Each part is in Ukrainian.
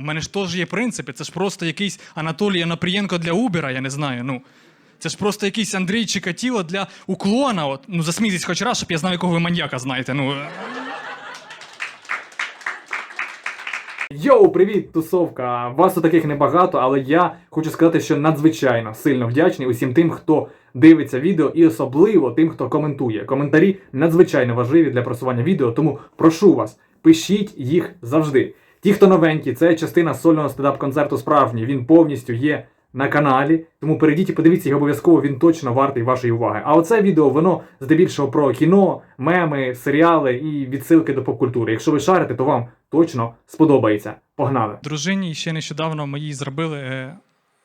У мене ж теж є принципи. Це ж просто якийсь Анатолій Анапрієнко для Убера, я не знаю. Ну. Це ж просто якийсь Андрій Чикатіло для уклона. От. Ну, засмійтесь хоч раз, щоб я знав, якого ви маньяка знаєте. Ну. Йоу, привіт, тусовка! Вас у таких небагато, але я хочу сказати, що надзвичайно сильно вдячний усім тим, хто дивиться відео, і особливо тим, хто коментує. Коментарі надзвичайно важливі для просування відео, тому прошу вас, пишіть їх завжди. Ті, хто новенькі, це частина сольного стендап-концерту справжній. Він повністю є на каналі. Тому перейдіть і подивіться його обов'язково, він точно вартий вашої уваги. А оце відео, воно здебільшого про кіно, меми, серіали і відсилки до попкультури. Якщо ви шарите, то вам точно сподобається. Погнали! Дружині ще нещодавно моїй зробили е,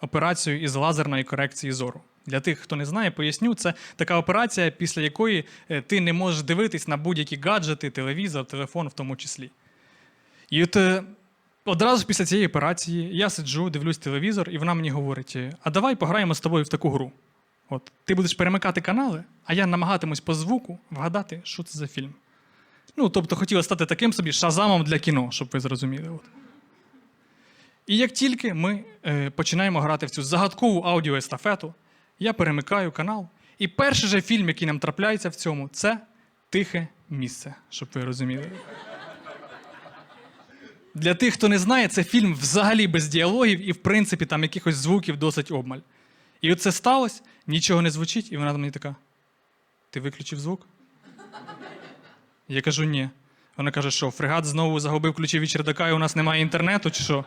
операцію із лазерної корекції зору. Для тих, хто не знає, поясню, це така операція, після якої е, ти не можеш дивитись на будь-які гаджети, телевізор, телефон в тому числі. І от е, одразу після цієї операції я сиджу, дивлюсь телевізор, і вона мені говорить: а давай пограємо з тобою в таку гру. От, ти будеш перемикати канали, а я намагатимусь по звуку вгадати, що це за фільм. Ну, тобто хотіла стати таким собі шазамом для кіно, щоб ви зрозуміли. От. І як тільки ми е, починаємо грати в цю загадкову аудіоестафету, я перемикаю канал. І перший же фільм, який нам трапляється в цьому, це тихе місце, щоб ви розуміли. Для тих, хто не знає, це фільм взагалі без діалогів і, в принципі, там якихось звуків досить обмаль. І це сталося, нічого не звучить, і вона мені така: Ти виключив звук? Я кажу, ні. Вона каже, що фрегат знову загубив ключі від чердака, і у нас немає інтернету, чи що?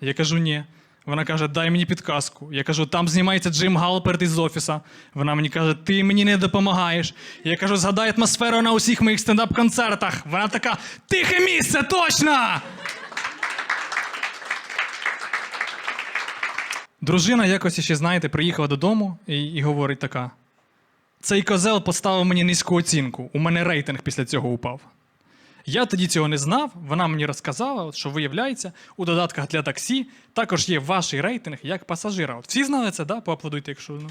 Я кажу, ні. Вона каже, дай мені підказку. Я кажу, там знімається Джим Галперт із офіса. Вона мені каже, ти мені не допомагаєш. Я кажу, згадай атмосферу на усіх моїх стендап-концертах. Вона така, тихе місце, точно! Дружина якось ще, знаєте, приїхала додому і, і говорить така: цей козел поставив мені низьку оцінку. У мене рейтинг після цього упав. Я тоді цього не знав. Вона мені розказала, що виявляється, у додатках для таксі також є ваш рейтинг як пасажира. От всі знали це, да? Поаплодуйте, якщо. Ну.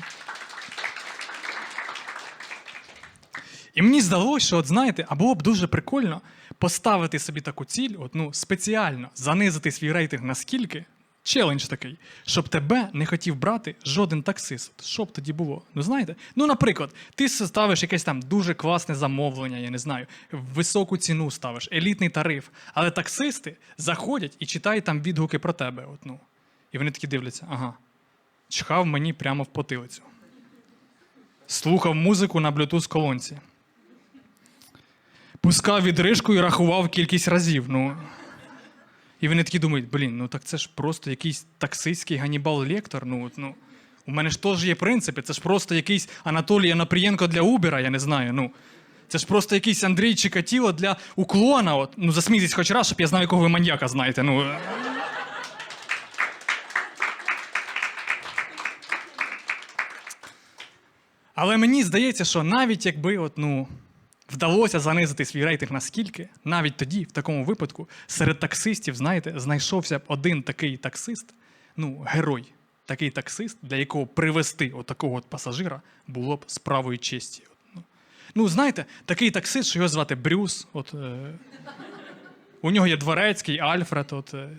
І мені здалося, що, от знаєте, а було б дуже прикольно поставити собі таку ціль, от, ну, спеціально занизити свій рейтинг наскільки, челендж такий, щоб тебе не хотів брати жоден таксист. От Що б тоді було? Ну знаєте? Ну, наприклад, ти ставиш якесь там дуже класне замовлення, я не знаю, високу ціну ставиш, елітний тариф. Але таксисти заходять і читають там відгуки про тебе. От, ну. І вони такі дивляться, ага, чхав мені прямо в потилицю. Слухав музику на Bluetooth колонці. Пускав відрижку і рахував кількість разів. Ну. І вони такі думають, блін, ну так це ж просто якийсь таксистський Ганібал Лектор. Ну, ну, у мене ж теж є принципи, це ж просто якийсь Анатолій Анапрієнко для Убера, я не знаю. Ну. Це ж просто якийсь Андрій Чикатіло для уклона. От. Ну, засмійтесь хоч раз, щоб я знав, якого ви маньяка знаєте. Ну. Але мені здається, що навіть якби от, ну, вдалося занизити свій рейтинг наскільки, навіть тоді, в такому випадку, серед таксистів, знаєте, знайшовся б один такий таксист, ну, герой, такий таксист, для якого привезти отакого от пасажира було б справою честі. Ну. ну, знаєте, такий таксист, що його звати Брюс. От, е, у нього є дворецький, Альфред. От, е,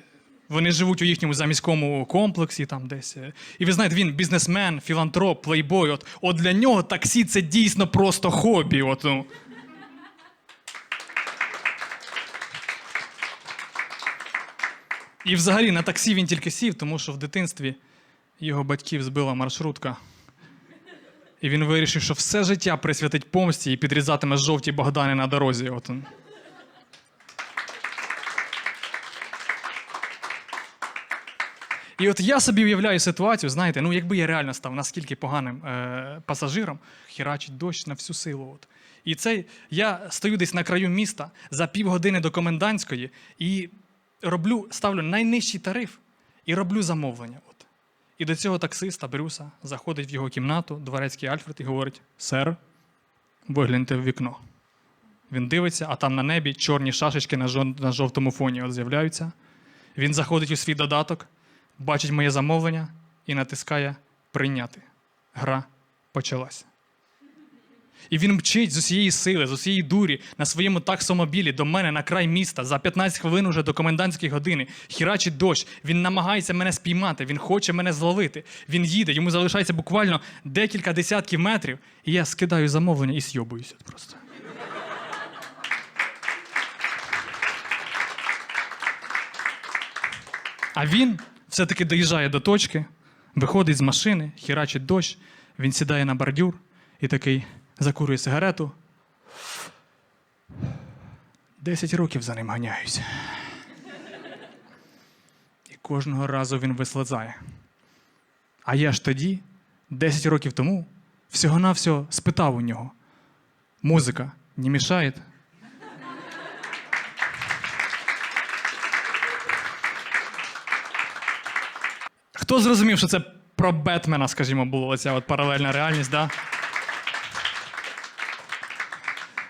вони живуть у їхньому заміському комплексі там десь. е. І ви знаєте, він бізнесмен, філантроп, плейбой. От, от для нього таксі це дійсно просто хобі. От, ну. І взагалі на таксі він тільки сів, тому що в дитинстві його батьків збила маршрутка. І він вирішив, що все життя присвятить помсті і підрізатиме жовті Богдани на дорозі. От. І от я собі уявляю ситуацію, знаєте, ну якби я реально став наскільки поганим е, пасажиром, хірачить дощ на всю силу. От. І цей я стою десь на краю міста за півгодини до комендантської і роблю, ставлю найнижчий тариф і роблю замовлення. От. І до цього таксиста Брюса заходить в його кімнату, дворецький Альфред, і говорить: Сер, вигляньте в вікно. Він дивиться, а там на небі чорні шашечки на, жов- на жовтому фоні от з'являються. Він заходить у свій додаток, бачить моє замовлення і натискає прийняти. Гра почалась. І він мчить з усієї сили, з усієї дурі на своєму таксомобілі до мене на край міста за 15 хвилин уже до комендантської години. Хірачить дощ. Він намагається мене спіймати, він хоче мене зловити. Він їде, йому залишається буквально декілька десятків метрів, і я скидаю замовлення і сйобуюся просто. А він все-таки доїжджає до точки, виходить з машини, хірачить дощ, він сідає на бордюр і такий закурює сигарету. Десять років за ним ганяюсь. І кожного разу він вислизає. А я ж тоді, 10 років тому, всього-навсього спитав у нього: музика не мішає? Хто зрозумів, що це про Бетмена, скажімо, була ця от паралельна реальність, да?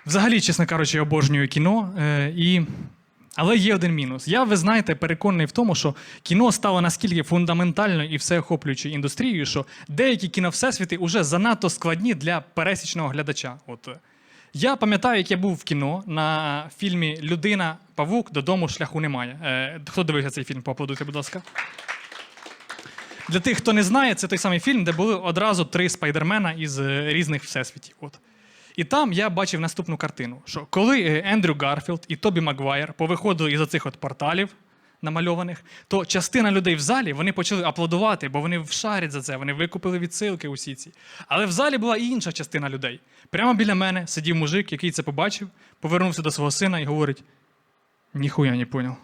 Взагалі, чесно кажучи, я обожнюю кіно. Е, і... Але є один мінус. Я, ви знаєте, переконаний в тому, що кіно стало наскільки фундаментальною і всеохоплюючою індустрією, що деякі кіновсесвіти вже занадто складні для пересічного глядача. От. Я пам'ятаю, як я був в кіно на фільмі Людина Павук додому шляху немає. Е, хто дивився цей фільм? Поаплодуйте, будь ласка. Для тих, хто не знає, це той самий фільм, де були одразу три спайдермена із е, різних всесвітів. От. І там я бачив наступну картину: що коли е, Ендрю Гарфілд і Тобі Магуайр повиходили із оцих от порталів намальованих, то частина людей в залі вони почали аплодувати, бо вони вшарять за це, вони викупили відсилки усі ці. Але в залі була і інша частина людей. Прямо біля мене сидів мужик, який це побачив, повернувся до свого сина і говорить: ніхуя не поняв.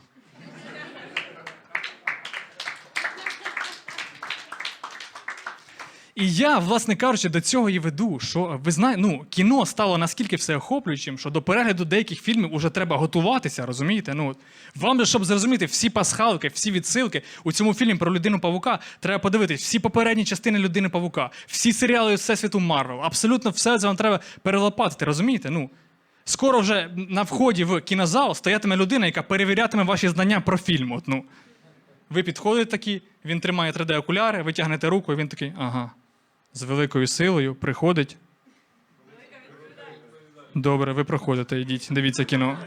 І я, власне кажучи, до цього і веду, що ви знаєте, ну, кіно стало наскільки всеохоплюючим, що до перегляду деяких фільмів вже треба готуватися, розумієте? Ну, вам же, щоб зрозуміти всі пасхалки, всі відсилки у цьому фільмі про людину павука, треба подивитись всі попередні частини людини павука, всі серіали Всесвіту Марвел. Абсолютно все це вам треба перелопатити, розумієте? Ну, скоро вже на вході в кінозал стоятиме людина, яка перевірятиме ваші знання про фільм. От, ну. Ви підходите такі, він тримає 3D-окуляри, ви тягнете руку, і він такий, ага. З великою силою приходить. Добре, ви проходите, йдіть, дивіться кіно.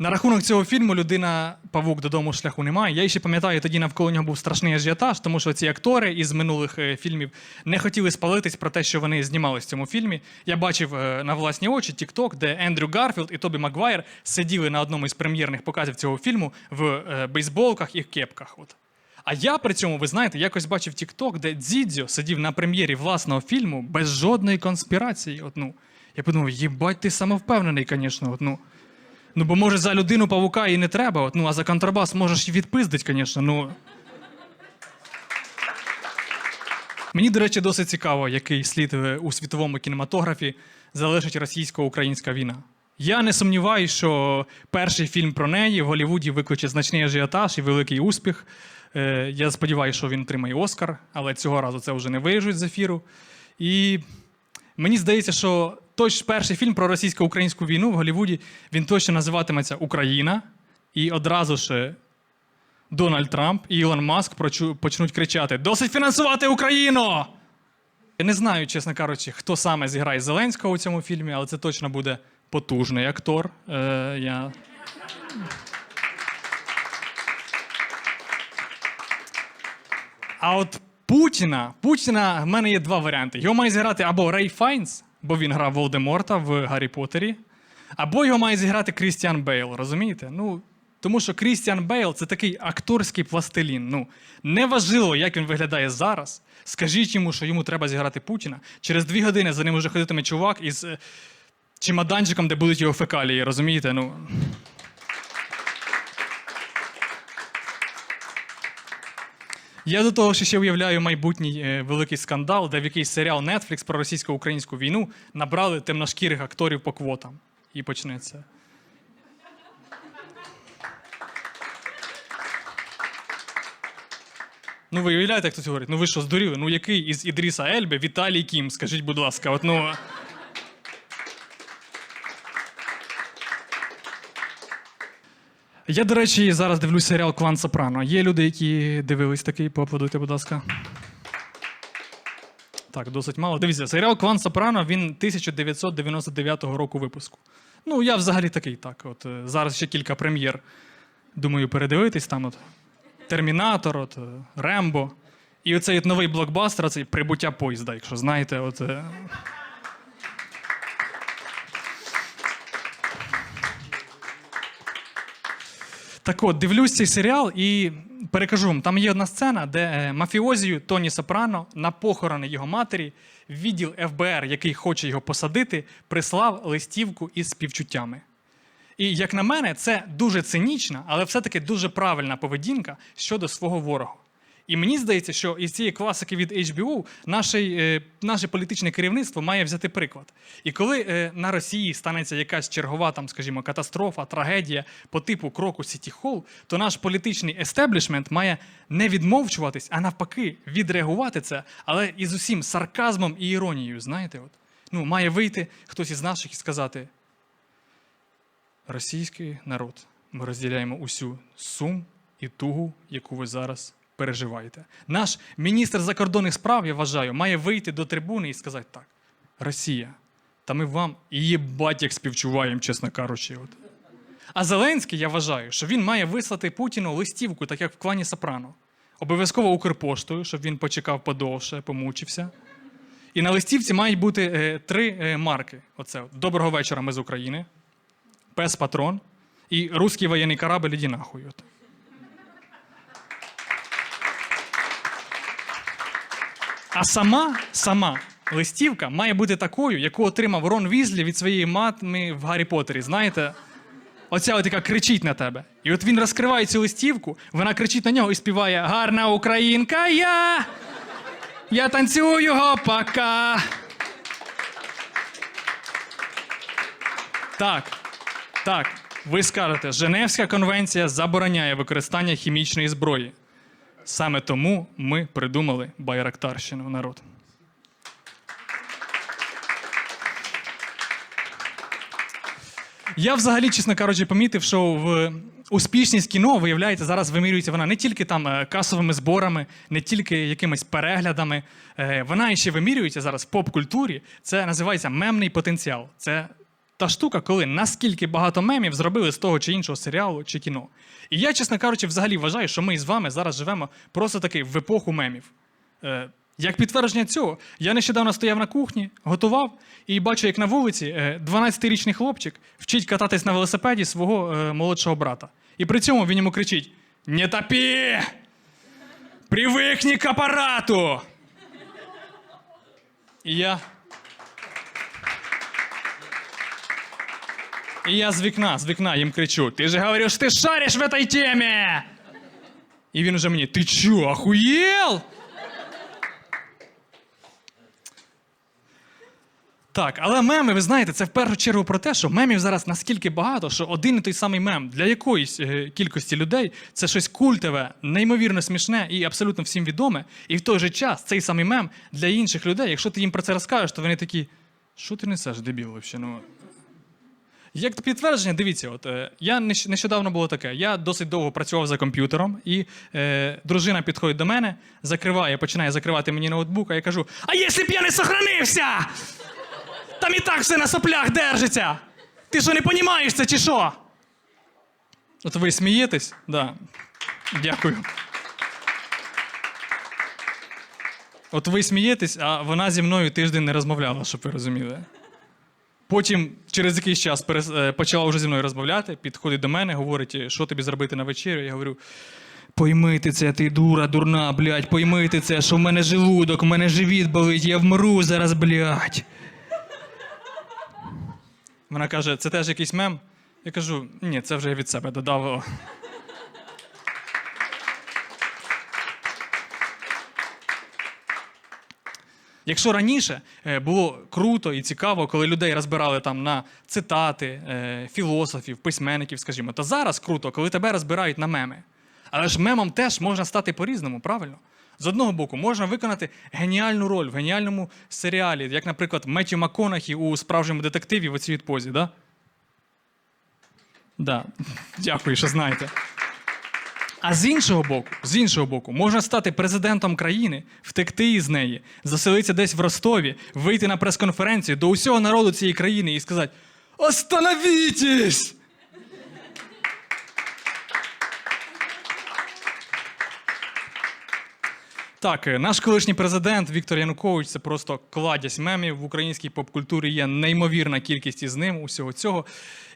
На рахунок цього фільму людина Павук додому шляху немає. Я ще пам'ятаю, тоді навколо нього був страшний ажіотаж, тому що ці актори із минулих е, фільмів не хотіли спалитись про те, що вони знімались в цьому фільмі. Я бачив е, на власні очі TikTok, де Ендрю Гарфілд і Тобі Магуайр сиділи на одному із прем'єрних показів цього фільму в е, бейсболках і кепках. От. А я при цьому, ви знаєте, якось бачив TikTok, де Дзідзьо сидів на прем'єрі власного фільму без жодної конспірації. От, ну, я подумав, їбать, ти самовпевнений, звісно. Ну. Ну, бо може за людину павука і не треба, от, ну, а за контрабас можеш і відпиздить, звісно. Ну. Мені, до речі, досить цікаво, який слід е, у світовому кінематографі залишить російсько-українська війна. Я не сумніваюся, що перший фільм про неї в Голлівуді викличе значний ажіотаж і великий успіх. Е, Я сподіваюся, що він отримає Оскар, але цього разу це вже не виріжуть з ефіру. І Мені здається, що той перший фільм про російсько-українську війну в Голлівуді він точно називатиметься Україна. І одразу ж е, Дональд Трамп і Ілон Маск почнуть кричати: Досить фінансувати Україну! Я не знаю, чесно кажучи, хто саме зіграє Зеленського у цьому фільмі, але це точно буде потужний актор. Е, я... А от Путіна, Путіна в мене є два варіанти. Його має зіграти або Рей Файнс, бо він грав Волдеморта в Гаррі Поттері, або його має зіграти Крістіан Бейл, розумієте? Ну, тому що Крістіан Бейл це такий акторський пластилін. Ну, неважливо, як він виглядає зараз. Скажіть йому, що йому треба зіграти Путіна. Через дві години за ним вже ходитиме чувак із е, чемоданчиком, де будуть його фекалії, розумієте? Ну. Я до того, що ще уявляю майбутній е, великий скандал, де в якийсь серіал Netflix про російсько-українську війну набрали темношкірих акторів по квотам. І почнеться. Ну, ви уявляєте, як тут говорить? Ну ви що, здуріли? Ну який із Ідріса Ельби Віталій Кім? Скажіть, будь ласка, от ну. Я, до речі, зараз дивлюсь серіал Клан Сопрано. Є люди, які дивились такий, поаплодуйте, будь ласка. Так, досить мало. Дивіться, серіал Клан Сопрано він 1999 року випуску. Ну, я взагалі такий, так. От е, зараз ще кілька прем'єр. Думаю, передивитись там от Термінатор, от е, Рембо. І оцей от новий блокбастер, цей прибуття поїзда, якщо знаєте, от. Так от, дивлюсь цей серіал і перекажу вам, там є одна сцена, де е, мафіозію Тоні Сопрано на похорони його матері відділ ФБР, який хоче його посадити, прислав листівку із співчуттями. І як на мене, це дуже цинічна, але все-таки дуже правильна поведінка щодо свого ворога. І мені здається, що із цієї класики від HBO наше, наше політичне керівництво має взяти приклад. І коли е, на Росії станеться якась чергова, там, скажімо, катастрофа, трагедія по типу кроку Сіті Холл, то наш політичний естеблішмент має не відмовчуватись, а навпаки, відреагувати це, але із усім сарказмом і іронією, знаєте, от. Ну, має вийти хтось із наших і сказати: російський народ, ми розділяємо усю сум і тугу, яку ви зараз переживаєте. Наш міністр закордонних справ, я вважаю, має вийти до трибуни і сказати так: Росія, та ми вам їбать як співчуваємо, чесно кажучи. От. А Зеленський, я вважаю, що він має вислати Путіну листівку, так як в клані Сопрано. Обов'язково Укрпоштою, щоб він почекав подовше, помучився. І на листівці мають бути е, три е, марки: оце Доброго вечора, ми з України, Пес Патрон і Руський воєнний корабль, іди нахуй. От. А сама, сама листівка має бути такою, яку отримав Рон Візлі від своєї матми в Гаррі Поттері. Знаєте? Оця от яка кричить на тебе. І от він розкриває цю листівку, вона кричить на нього і співає Гарна українка я! Я танцюю гопака. Так, так, ви скажете, Женевська конвенція забороняє використання хімічної зброї. Саме тому ми придумали Байрактарщину народ. Я взагалі, чесно кажучи, помітив, що в успішність кіно, виявляється, зараз вимірюється вона не тільки там е, касовими зборами, не тільки якимись переглядами. Е, Вона ще вимірюється зараз в поп-культурі. Це називається мемний потенціал. Це та штука, коли наскільки багато мемів зробили з того чи іншого серіалу чи кіно. І я, чесно кажучи, взагалі вважаю, що ми з вами зараз живемо просто таки в епоху мемів. Е, як підтвердження цього, я нещодавно стояв на кухні, готував і бачу, як на вулиці е, 12-річний хлопчик вчить кататись на велосипеді свого е, молодшого брата. І при цьому він йому кричить: Не топі! Привикні к апарату! І я. І я з вікна, з вікна їм кричу: Ти же говориш, ти шариш в этой темі! І він уже мені: Ти чо, охуєл? Так, але меми, ви знаєте, це в першу чергу про те, що мемів зараз наскільки багато, що один і той самий мем для якоїсь е, кількості людей це щось культове, неймовірно смішне і абсолютно всім відоме. І в той же час цей самий мем для інших людей, якщо ти їм про це розкажеш, то вони такі: що ти несеш, дебіл, взагалі? Ну, як підтвердження, дивіться, от е, я нещ- нещодавно було таке. Я досить довго працював за комп'ютером, і е, дружина підходить до мене, закриває, починає закривати мені ноутбук, а я кажу: А якщо б я не сохранився? Там і так все на соплях держиться. Ти що не понімаєш це чи що? От ви смієтесь? Да. Дякую. От ви смієтесь, а вона зі мною тиждень не розмовляла, щоб ви розуміли. Потім, через якийсь час, е, почала вже зі мною розмовляти, підходить до мене, говорить, що тобі зробити на вечерю. Я говорю: пойми ти це, ти дура, дурна, блядь, пойми це, що в мене желудок, в мене живіт болить, я вмру зараз, блядь. Вона каже, це теж якийсь мем. Я кажу, ні, це вже я від себе додав. Якщо раніше е, було круто і цікаво, коли людей розбирали там на цитати е, філософів, письменників, скажімо, то зараз круто, коли тебе розбирають на меми. Але ж мемом теж можна стати по-різному, правильно? З одного боку, можна виконати геніальну роль в геніальному серіалі, як, наприклад, Меттю МакКонахі у справжньому детективі в оцій відпозі, да? Да. Дякую, що знаєте. А з іншого боку, з іншого боку, можна стати президентом країни, втекти із неї, заселитися десь в Ростові, вийти на прес-конференцію до усього народу цієї країни і сказати: Остановітесь! Так, е, наш колишній президент Віктор Янукович це просто кладязь мемів в українській поп-культурі. Є неймовірна кількість із ним, усього цього.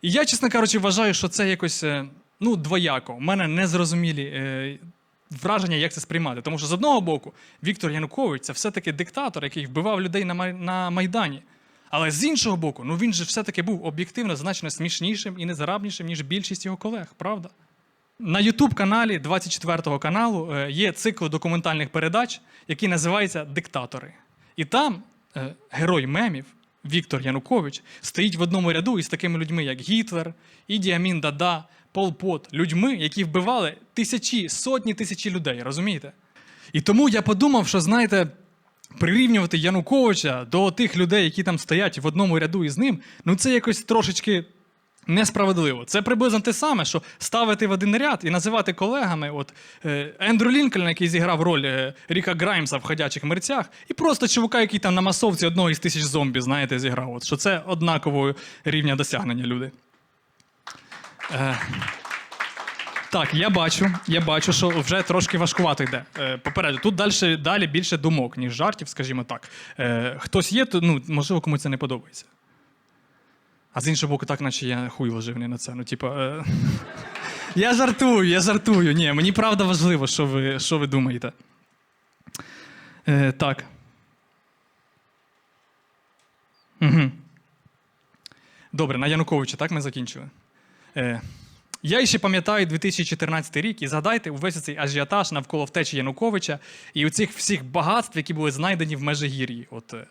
І я, чесно кажучи, вважаю, що це якось е, ну, двояко. У мене незрозумілі е, враження, як це сприймати. Тому що з одного боку, Віктор Янукович це все-таки диктатор, який вбивав людей на, Май- на Майдані. Але з іншого боку, ну він же все-таки був об'єктивно значно смішнішим і незарабнішим, ніж більшість його колег, правда? На youtube каналі 24-го каналу е, є цикл документальних передач, який називається Диктатори. І там е, герой мемів Віктор Янукович стоїть в одному ряду із такими людьми, як Гітлер, Іді Амін Дада, Пол Пот, людьми, які вбивали тисячі, сотні тисячі людей, розумієте? І тому я подумав, що знаєте, прирівнювати Януковича до тих людей, які там стоять в одному ряду із ним, ну це якось трошечки несправедливо. Це приблизно те саме, що ставити в один ряд і називати колегами от, е, Ендрю Лінкольна, який зіграв роль е, Ріка Граймса в ходячих мерцях, і просто чувака, який там на масовці одного із тисяч зомбі, знаєте, зіграв. От, що це однакового рівня досягнення люди. Е, так, я бачу, я бачу, що вже трошки важкувато йде. Е, попереду, тут далі, далі більше думок, ніж жартів, скажімо так. Е, хтось є, то ну, можливо, комусь це не подобається. А з іншого боку, так, наче я хуй ложивний на це. Ну, типа. Е... я жартую, я жартую. Ні, мені правда важливо, що ви, що ви думаєте. Е, так. Угу. Добре, на Януковича, так ми закінчили. Е, я ще пам'ятаю 2014 рік, і згадайте увесь цей ажіотаж навколо втечі Януковича і у цих всіх багатств, які були знайдені в Межигір'ї. От, е,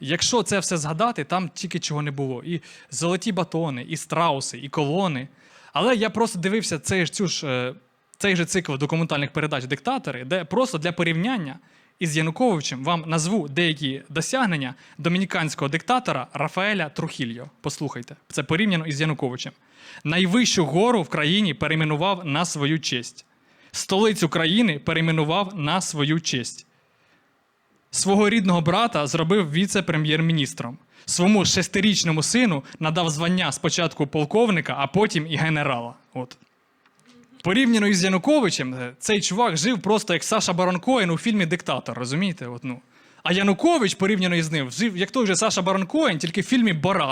якщо це все згадати, там тільки чого не було. І золоті батони, і страуси, і колони. Але я просто дивився цей цю ж, е, цей же цикл документальних передач диктатори, де просто для порівняння із Януковичем вам назву деякі досягнення домініканського диктатора Рафаеля Трухільо. Послухайте, це порівняно із Януковичем. Найвищу гору в країні перейменував на свою честь. Столицю країни перейменував на свою честь. Свого рідного брата зробив віце-прем'єр-міністром. Своєму шестирічному сину надав звання спочатку полковника, а потім і генерала. От. Порівняно із Януковичем, е, цей чувак жив просто як Саша Барон у фільмі Диктатор, розумієте? От, ну. А Янукович, порівняно із ним, жив як той же Саша Барон тільки в фільмі Борат.